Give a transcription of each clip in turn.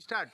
start.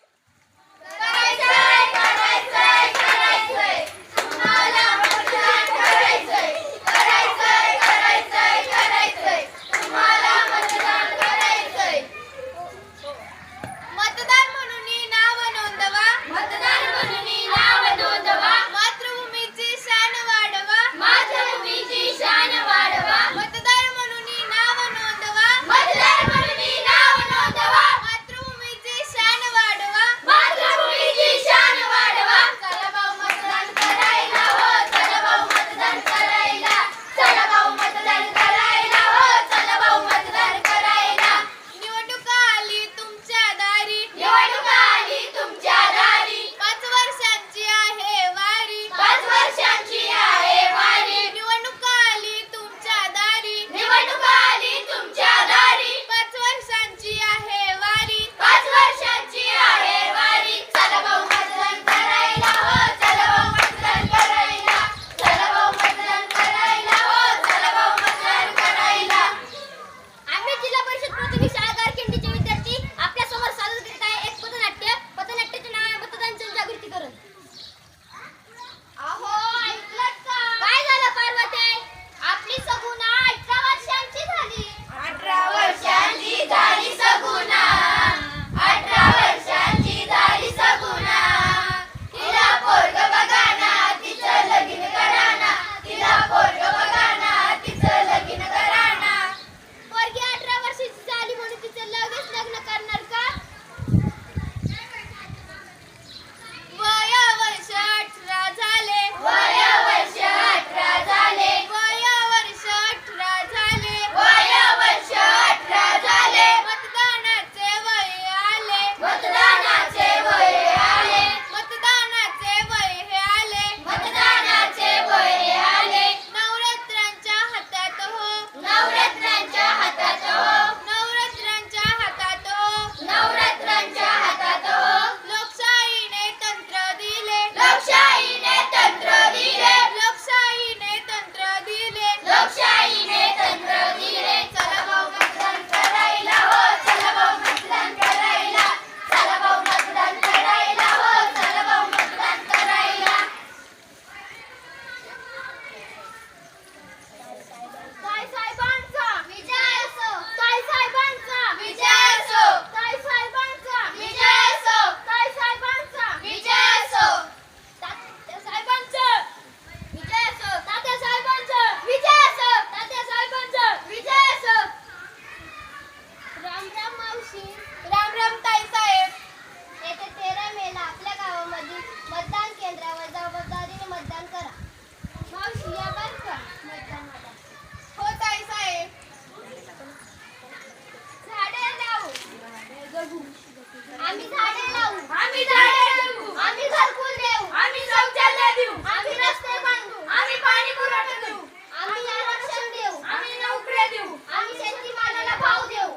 आम्ही शेतीमालाला भाव देऊ.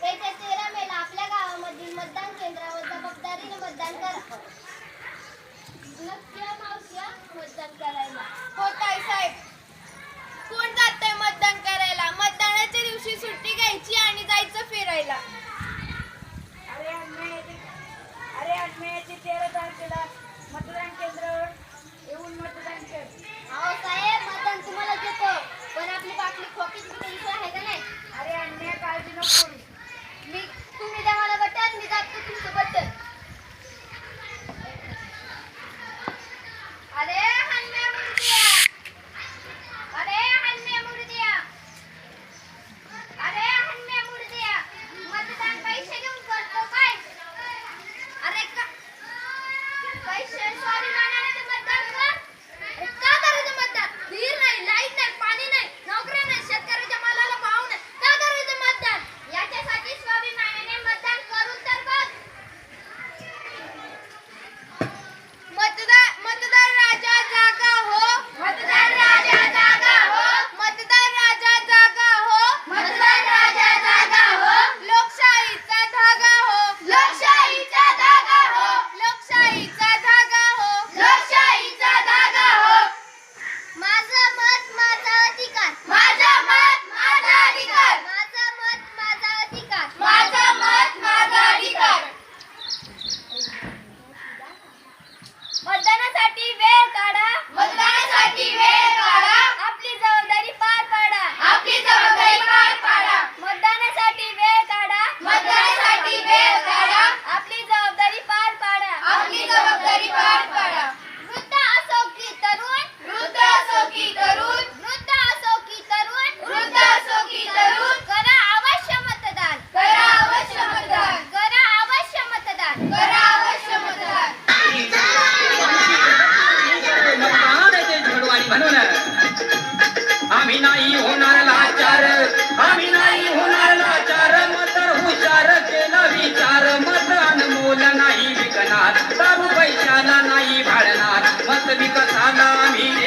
साहेब तेरा मेला आपल्या गावामधील मतदान केंद्रावर जबाबदारीने मतदान करा. मावशी मतदान करायला. हो ताई साहेब कोण जाते मतदान करायला? विकासाला आम्ही